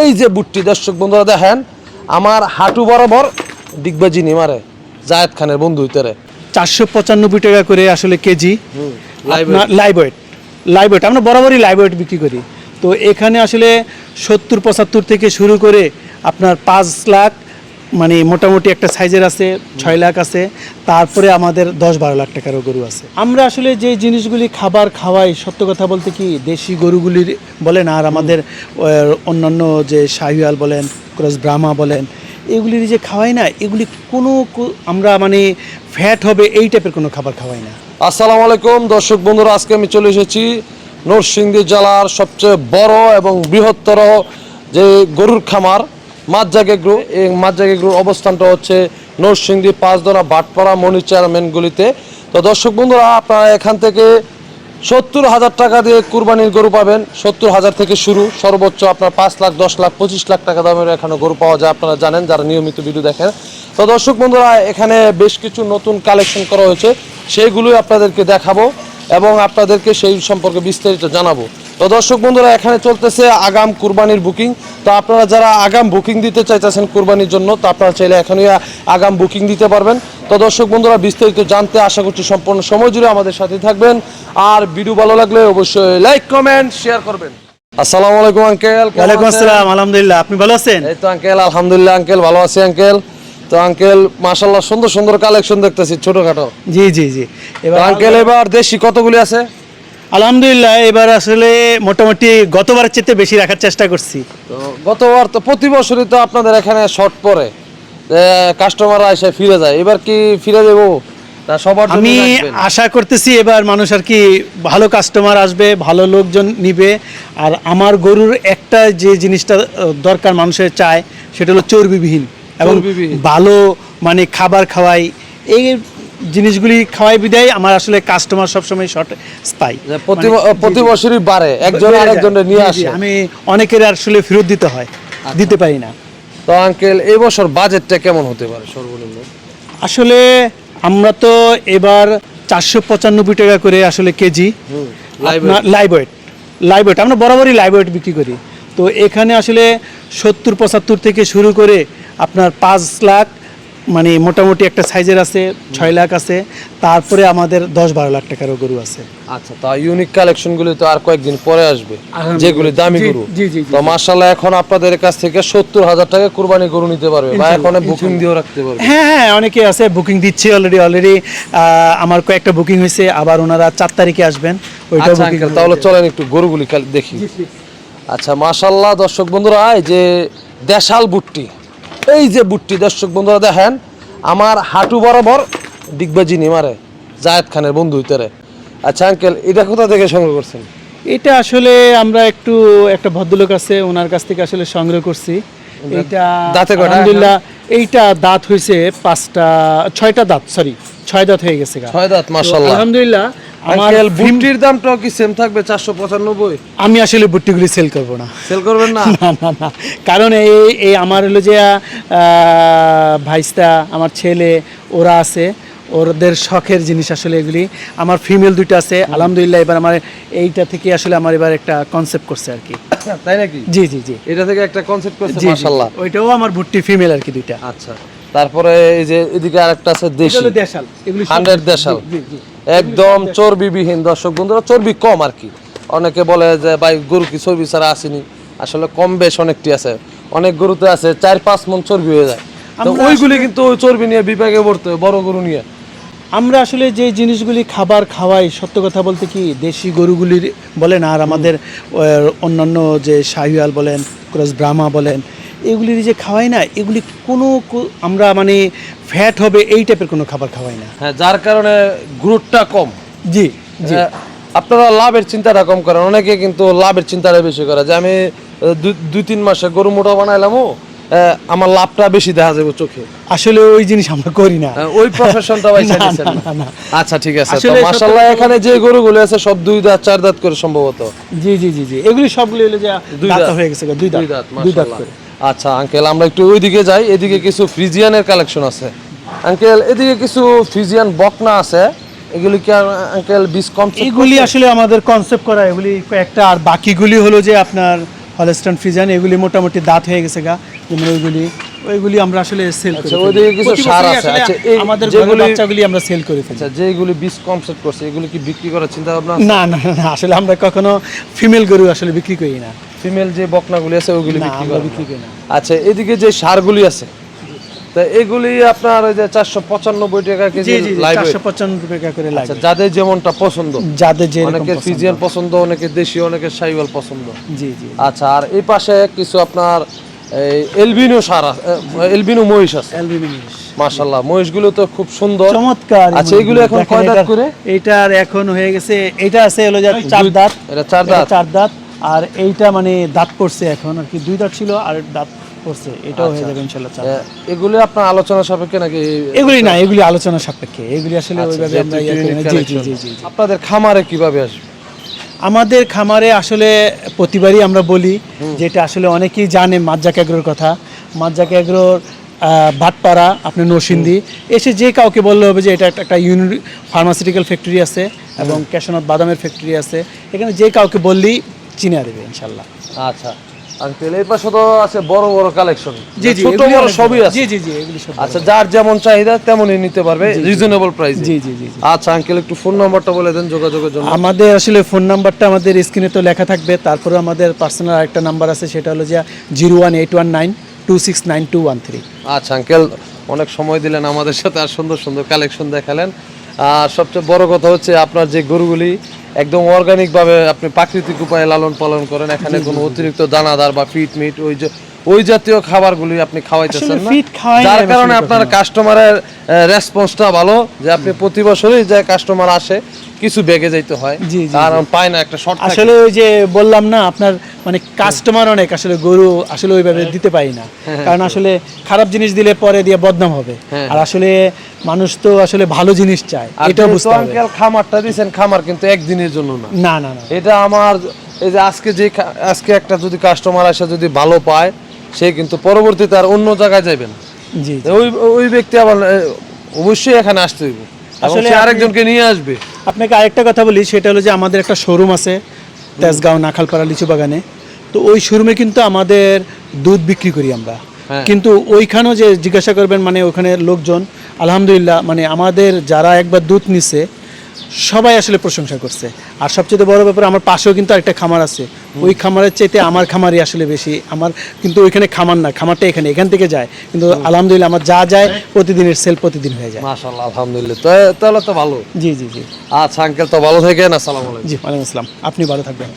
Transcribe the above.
এই যে বুটটি দর্শক বন্ধুরা দেখেন আমার হাঁটু বরাবর ডিগবাজি নি মারে জায়েদ খানের বন্ধু হইতে চারশো পঁচানব্বই টাকা করে আসলে KG. Live live weight live weight আমরা বরাবরই লাইভ ওয়েট বিক্রি করি। তো এখানে আসলে সত্তর পঁচাত্তর থেকে শুরু করে আপনার পাঁচ লাখ মানে মোটামুটি একটা সাইজের আছে ছয় লাখ আছে তারপরে আমাদের দশ বারো লাখ টাকারও গরু আছে। আমরা আসলে যে জিনিসগুলি খাবার খাওয়াই সত্য কথা বলতে কি দেশি গরুগুলির বলেন আর আমাদের অন্যান্য যে শাহিওয়াল বলেন ক্রস ব্রাহ্মা বলেন এগুলির যে খাওয়াই না এগুলি কোনো আমরা মানে ফ্যাট হবে এই টাইপের কোনো খাবার খাওয়াই না। আসসালামু আলাইকুম। দর্শক বন্ধুরা আজকে আমি চলে এসেছি নরসিংদী জেলার সবচেয়ে বড় এবং বৃহত্তর যে গরুর খামার মাঝজাগেগ্রু এই মাঝজাগেগ্রুর অবস্থানটা হচ্ছে নরসিংদী, পাঁচদনা, বাটপাড়া মনি চেয়ারম্যানগুলিতে তো দর্শক বন্ধুরা, আপনারা এখান থেকে সত্তর হাজার টাকা দিয়ে কুরবানির গরু পাবেন। সত্তর হাজার থেকে শুরু, সর্বোচ্চ আপনার পাঁচ লাখ, দশ লাখ, পঁচিশ লাখ টাকা দামের এখানে গরু পাওয়া যায়, আপনারা জানেন, যারা নিয়মিত ভিডিও দেখেন। তো দর্শক বন্ধুরা, এখানে বেশ কিছু নতুন কালেকশন করা হয়েছে, সেইগুলোই আপনাদেরকে দেখাবো এবং আপনাদেরকে সেই সম্পর্কে বিস্তারিত জানাব। তো দর্শক বন্ধুরা এখানে চলতেছে আগাম কুরবানির বুকিং। তো আপনারা যারা আগাম বুকিং দিতে চাইতেছেন কুরবানির জন্য তো আপনারা চাইলে এখনই আগাম বুকিং দিতে পারবেন। তো দর্শক বন্ধুরা বিস্তারিত জানতে আশা করছি সম্পূর্ণ সময় জুড়ে আমাদের সাথে থাকবেন। আর ভিডিও ভালো লাগলে অবশ্যই লাইক কমেন্ট শেয়ার করবেন। আসসালামু আলাইকুম আঙ্কেল। ওয়ালাইকুম আসসালাম আলহামদুলিল্লাহ। আপনি ভালো আছেন? এই তো আঙ্কেল আলহামদুলিল্লাহ আঙ্কেল ভালো আছি আঙ্কেল। তো আঙ্কেল মাশাল্লাহ সুন্দর সুন্দর কালেকশন দেখতেছি ছোটখাটো। জি জি জি। এবার আঙ্কেল এবার দেশি কতগুলি আছে? আলহামদুলিল্লাহ এবার আসলে মোটামুটি গতবারের চেয়ে বেশি রাখার চেষ্টা করছি। তো গতবার তো প্রতি বছরই তো আপনাদের এখানে শর্ট পড়ে কাস্টমাররা এসে ফিরে যায় এবার কি ফিরে দেবো সবার আমি আশা করতেছি এবার মানুষ আর কি ভালো কাস্টমার আসবে ভালো লোকজন নিবে আর আমার গরুর একটা যে জিনিসটা দরকার মানুষের চায় সেটা হলো চর্বিবিহীন এবং ভালো মানে খাবার খাওয়াই এই জিনিসগুলি খাওয়াই বিদায় আমার আসলে কাস্টমার সবসময় শর্ট পাই যে প্রতি বছরই বাড়ে একজন আরেকজনের নিয়ে মানে আসে। আমি অনেকের আসলে ফেরত দিতে হয় দিতে পারি না। তো আঙ্কেল এই বছর বাজেটটা কেমন হতে পারে সর্বনিম্ন? আসলে আমরা তো এবার চারশো পঁচানব্বই টাকা করে আসলে কেজি লাইভ ওয়েট আমরা বরাবরই লাইভ ওয়েট বিক্রি করি। তো এখানে আসলে সত্তর পঁচাত্তর থেকে শুরু করে আপনার পাঁচ লাখ মানে মোটামুটি একটা সাইজের আছে ছয় লাখ আছে তারপরে আমাদের দশ বারো লাখ টাকারও গরু আছে। আচ্ছা তা ইউনিক কালেকশন গুলি তো আর কয়েকদিন পরে আসবে যেগুলি দামি গরু। জি, জি, জি, তো মার্শাল্লাহ এখন আপনাদের কাছ থেকে সত্তর হাজার টাকা কুরবানি গরু নিতে পারবে বা এখন বুকিং দিয়েও রাখতে পারবে। হ্যাঁ হ্যাঁ অনেকে আছে বুকিং দিচ্ছে অলরেডি অলরেডি আমার কয়েকটা বুকিং হয়েছে আবার ওনারা চার তারিখে আসবেন ওইটাও আচ্ছা বুকিং তাহলে চলেন একটু গরুগুলি দেখি। আচ্ছা মাশাল্লাহ দর্শক বন্ধুরা এই যে দেশাল বুটটি এই যে বুটটি দর্শক বন্ধুরা দেখেন আমার হাঁটু বরাবর ডিগবাজি নি মারে জায়েদ খানের বন্ধু হইতে আচ্ছা আঙ্কেল এটা কোথা থেকে সংগ্রহ করছেন? এটা আসলে আমরা একটু একটা ভদ্রলোক আছে ওনার কাছ থেকে আসলে সংগ্রহ করছি। এইটা দাঁতে আলহামদুলিল্লাহ এইটা দাঁত হয়েছে পাঁচটা ছয়টা দাঁত সরি ছয় দাঁত হয়ে গেছে ছয় দাঁত তো আলহামদুলিল্লাহ আঙ্কেল ভীম- বুটটির দামটাও কি সেম থাকবে? চারশো পঁচানব্বই? আমি আসলে বুট্টিগুলি সেল করব না। সেল করবেন না? না না না। কারণ এই এই আমার হলো যে ভাইস্তা আমার ছেলে ওরা আছে। ওদের শখের জিনিস আসলে এগুলি। আমার ফিমেল দুইটা আছে। আলহামদুলিল্লাহ এবার আমার এইটা থেকে আসলে আমার এবার একটা কনসেপ্ট করছে আর কি। তাই নাকি? জি জি জি। এটা থেকে একটা কনসেপ্ট করছে ওইটাও আমার ভুট্টি ফিমেল আর কি দুইটা। আচ্ছা। তারপরে এই যে এদিকে আরেকটা আছে দেশি। দেশাল। এগুলি সব- হান্ড্রেড দেশাল। জি, জি। একদম চর্বিবিহীন। দর্শক বন্ধুরা চর্বি কম আর কি। অনেকে বলে যে ভাই গরু কি চর্বি ছাড়া আসেনি? আসলে কম বেশ অনেকটি আছে। অনেক গরুতে আছে চার পাঁচ মন চর্বি হয়ে যায়। তো ওইগুলি কিন্তু ওই চর্বি নিয়ে বিপাকে পড়তে হয়, বড় গরু নিয়ে। আমরা আসলে যে জিনিসগুলি খাবার খাওয়াই সত্য কথা বলতে কি দেশি গরুগুলির বলেন আর আমাদের অন্যান্য যে শাহিওয়াল বলেন ক্রস ব্রাহ্মা বলেন এগুলির যে খাওয়াই না এগুলি কোনো আমরা মানে ফ্যাট হবে এই টাইপের কোনো খাবার খাওয়াই না। হ্যাঁ যার কারণে গ্রুথটা কম। জি জি। হ্যাঁ, আপনারা লাভের চিন্তাটা কম করেন। অনেকে কিন্তু লাভের চিন্তাটা বেশি করে যে আমি দুই- তিন মাসে গরু মোটা বানাইলামও আমার লাভটা বেশি দেখা যাবে চোখে। আসলে ওই জিনিস আমরা করি না। হ্যাঁ, ওই প্রফেশনটা ভাই না। আচ্ছা ঠিক আছে। তো মাশাআল্লাহ এখানে যে গরুগুলো আছে সব দুই দাঁত চার দাঁত করে সম্ভবত। জি জি জি জি। এগুলি সবগুলি হলো যে দুই দাঁত। হয়ে গেছে দুই দাঁত। দুই দাঁত মাশাআল্লাহ। আচ্ছা আঙ্কেল আমরা একটু ওইদিকে যাই এদিকে কিছু ফ্রিজিয়ানের কালেকশন আছে। আঙ্কেল এদিকে কিছু ফ্রিজিয়ান বকনা আছে। এগুলি কি আঙ্কেল বিশ কম এগুলি আসলে আমাদের কনসেপ্ট করা এগুলি একটা আর বাকিগুলি হলো যে আপনার হলস্টন ফ্রিজান এগুলি মোটামুটি দাঁত হয়ে গেছে গা। যেমন ওইগুলি ওইগুলি আমরা আসলে সেল করি আচ্ছা, ওইদিকে কিছু সার আছে। আচ্ছা, এই আমাদের যেগুলি- বাচ্চাগুলি আমরা সেল করি আচ্ছা যেগুলি বীজ কমসেট করছে এগুলি কি বিক্রি করার চিন্তা ভাবনা না না না, আসলে আমরা কখনো ফিমেল গরু আসলে বিক্রি করি না। ফিমেল যে বকনাগুলি আছে ওগুলি বিক্রি করি না। আচ্ছা এদিকে যে সারগুলি আছে তা এগুলি আপনার ওই যে চারশো পঁচানব্বই টাকা কেজি চারশো পঁচানব্বই টাকা করে আচ্ছা লাগে যাদের যেমনটা পছন্দ। যাদের যে অনেকের ফিজিয়ান পছন্দ অনেকের দেশি অনেকের সাইওয়াল পছন্দ। জি জি। আচ্ছা আর এই পাশে কিছু আপনার এলবিনো সার এলবিনো মহিষ আছে। অ্যালবিনিস মাশাল্লাহ মহিষগুলো তো খুব সুন্দর। চমৎকার আচ্ছা এগুলো এখন কয় দাঁত এটার- করে? এইটার এখন হয়ে গেছে এটা আছে হলো যে চার দাঁত। এটা চার দাঁত? চার দাঁত। আর এইটা মানে দাঁত পড়ছে এখন আর কি দুই দাঁত ছিল আর দাঁত পড়ছে এটাও হয়ে যাবে ইনশাল্লাহ চার এগুলি আপনার আলোচনা সাপেক্ষে নাকি এগুলি না এগুলি আলোচনা সাপেক্ষে। এগুলি আসলে আচ্ছা, ওইভাবে আমরা ইয়ে জি জি জি। আপনাদের খামারে কীভাবে আসবে? আমাদের খামারে আসলে প্রতিবারই আমরা বলি যেটা আসলে অনেকেই জানে মাজ্জাক এগ্রোর কথা। মাজ্জাক এগ্রোর আহ, ভাটপাড়া আপনি নরসিংদী এসে যে কাউকে বললে হবে যে এটা একটা একটা ইউনি ফার্মাসিউটিক্যাল ফ্যাক্টরি আছে এবং ক্যাশনাথ বাদামের ফ্যাক্টরি আছে। এখানে যে কাউকে বললেই চিনে দেবে ইনশাল্লাহ। আচ্ছা। আঙ্কেল এই পাশে তো আছে বড় বড় কালেকশন জি জি ছোট বড় সবই আছে। জি জি জি এগুলি সব আচ্ছা যার যেমন চাহিদা তেমনই নিতে পারবে রিজনেবল প্রাইস জি জি জি জি। আচ্ছা আঙ্কেল একটু ফোন নাম্বারটা বলে দেন যোগাযোগের জন্য। আমাদের আসলে ফোন নাম্বারটা আমাদের স্ক্রিনে তো লেখা থাকবে। তারপরে আমাদের পার্সোনাল আরেকটা নাম্বার আছে সেটা হলো যে zero one eight one nine two six nine two one three আচ্ছা আঙ্কেল অনেক সময় দিলেন আমাদের সাথে আর সুন্দর সুন্দর কালেকশন দেখালেন। আর সবচেয়ে বড় কথা হচ্ছে আপনার যে গরুগুলি একদম অর্গানিক ভাবে আপনি প্রাকৃতিক উপায়ে লালন পালন করেন এখানে কোনো অতিরিক্ত দানাদার বা ফিট মিট ওই যে ওই জাতীয় খাবারগুলি আপনি খাওয়াইতেছেন না? যার কারণে আপনার। কাস্টমারের রেসপন্সটা ভালো যে আপনি প্রতি বছরই যে কাস্টমার আসে কিছু বেগে যাইতে হয়। কারণ পায় না একটা শর্ট আসলে ওই যে বললাম না আপনার মানে কাস্টমার অনেক আসলে গরু আসলে ওইভাবে দিতে পারি না। কারণ আসলে খারাপ জিনিস দিলে পরে দিয়ে বদনাম হবে। হ্যাঁ। আর আসলে মানুষ তো আসলে ভালো জিনিস চায় যেহেতু বুঝতে হবে। আঙ্কেল খামারটা দিয়েছেন খামার কিন্তু একদিনের জন্য না। না না এটা আমার এই যে আজকে যে আজকে একটা যদি কাস্টমার আসে যদি ভালো পায় সে কিন্তু পরবর্তীতে আর অন্য জায়গায় যাবে না। জি। ওই ওই ব্যক্তি আবার অবশ্যই এখানে আসতে হইব। আসলে আরেকজনকে নিয়ে আসবে। আপনাকে আরেকটা কথা বলি সেটা হলো যে আমাদের একটা শোরুম আছে তেজগাঁও নাখালপাড়া লিচু বাগানে। তো ওই শোরুমে কিন্তু আমাদের দুধ বিক্রি করি আমরা। হ্যাঁ। কিন্তু ওইখানেও যে জিজ্ঞাসা করবেন মানে ওখানে লোকজন আলহামদুলিল্লাহ মানে আমাদের যারা একবার দুধ নিছে সবাই আসলে প্রশংসা করছে। আর সবচেয়ে বড় ব্যাপার আমার পাশেও কিন্তু আরেকটা খামার আছে ওই খামারের চাইতে আমার খামারই আসলে বেশি। আমার কিন্তু ওইখানে খামার না খামারটা এখানে এখান থেকে যায়। কিন্তু আলহামদুলিল্লাহ আমার যা যায় প্রতিদিনের সেল প্রতিদিন হয়ে যায়। মাশাআল্লাহ আলহামদুলিল্লাহ। তো- তাহলে তো ভালো। জি জি জি। আচ্ছা আঙ্কেল তো ভালো থাকেন আসসালামু আলাইকুম। জি ওয়ালাইকুম আসসালাম। আপনি ভালো থাকবেন।